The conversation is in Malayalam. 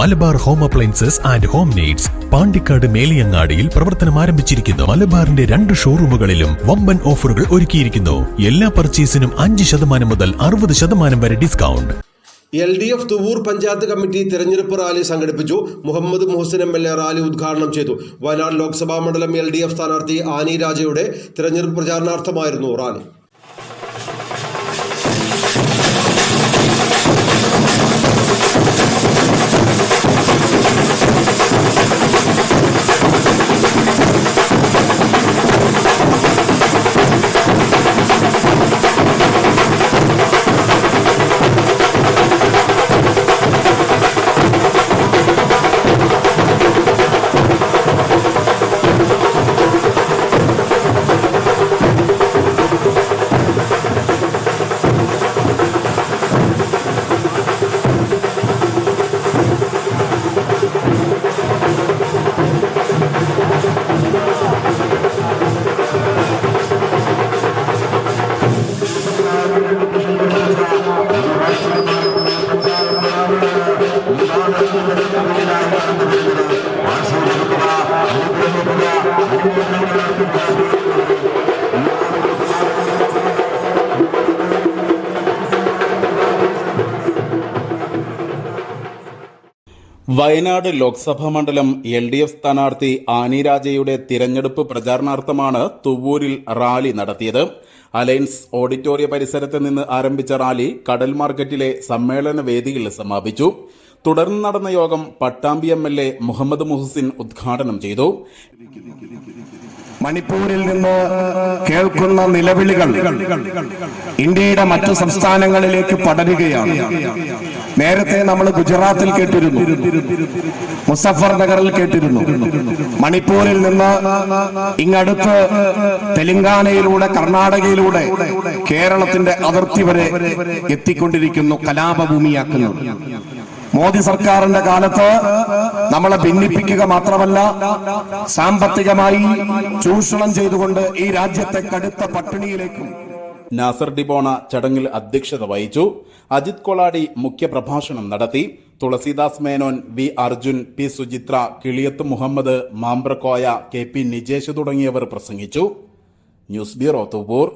Malabar home appliances and home needs Pandikkad മേലിയങ്ങാടിയിൽ പ്രവർത്തനം ആരംഭിച്ചിരിക്കുന്നു. മലബാറിന്റെ രണ്ട് ഷോറൂമുകളിലും വമ്പൻ ഓഫറുകൾ ഒരുക്കിയിരിക്കുന്നു. എല്ലാ പർച്ചേസിനും അഞ്ച് ശതമാനം മുതൽ അറുപത് ശതമാനം വരെ discount. L D F Thuvvur panchayat committee തെരഞ്ഞെടുപ്പ് റാലി സംഘടിപ്പിച്ചു. Muhammad Muhsin M L A rally ഉദ്ഘാടനം ചെയ്തു. വയനാട് ലോക്സഭാ മണ്ഡലം എൽ ഡി എഫ് സ്ഥാനാർത്ഥി ആനി രാജയുടെ തെരഞ്ഞെടുപ്പ് പ്രചാരണാർത്ഥമായിരുന്നു rally. Thank you. Wayanad Lok Sabha മണ്ഡലം എൽ ഡി എഫ് സ്ഥാനാർത്ഥി ആനി രാജയുടെ തിരഞ്ഞെടുപ്പ് പ്രചാരണാർത്ഥമാണ് തുവ്വൂരിൽ റാലി നടത്തിയത്. അലയൻസ് ഓഡിറ്റോറിയ പരിസരത്ത് നിന്ന് ആരംഭിച്ച റാലി കടൽ മാർക്കറ്റിലെ സമ്മേളന വേദിയിൽ സമാപിച്ചു. തുടർന്ന് നടന്ന യോഗം Pattambi M L A Muhammad Muhsin ഉദ്ഘാടനം ചെയ്തു. മണിപ്പൂരിൽ നിന്ന് കേൾക്കുന്ന നിലവിളികൾ ഇന്ത്യയുടെ മറ്റു സംസ്ഥാനങ്ങളിലേക്ക് പടരുകയാണ്. നേരത്തെ നമ്മൾ ഗുജറാത്തിൽ കേട്ടിരുന്നു. മുസഫർ നഗറിൽ കേട്ടിരുന്നു. മണിപ്പൂരിൽ നിന്ന് ഇങ്ങടുത്ത് തെലങ്കാനയിലൂടെ കർണാടകയിലൂടെ കേരളത്തിന്റെ അതിർത്തി വരെ എത്തിക്കൊണ്ടിരിക്കുന്നു കലാപഭൂമിയാക്കുന്നു മോദി സർക്കാരിന്റെ കാലത്ത് നമ്മളെ ഭിന്നിപ്പിക്കുക മാത്രമല്ല സാമ്പത്തികമായി ചൂഷണം ചെയ്തുകൊണ്ട് ഈ രാജ്യത്തെ കടുത്ത പട്ടിണിയിലേക്കും നാസർ ഡിബോണ ചടങ്ങിൽ അധ്യക്ഷത വഹിച്ചു. അജിത് കൊളാടി മുഖ്യപ്രഭാഷണം നടത്തി. Thulasidas Menon V Arjun P Suchithra Kiliyath Muhammad Mambrakoya K P Nijesh തുടങ്ങിയവർ പ്രസംഗിച്ചു. News bureau Thuvur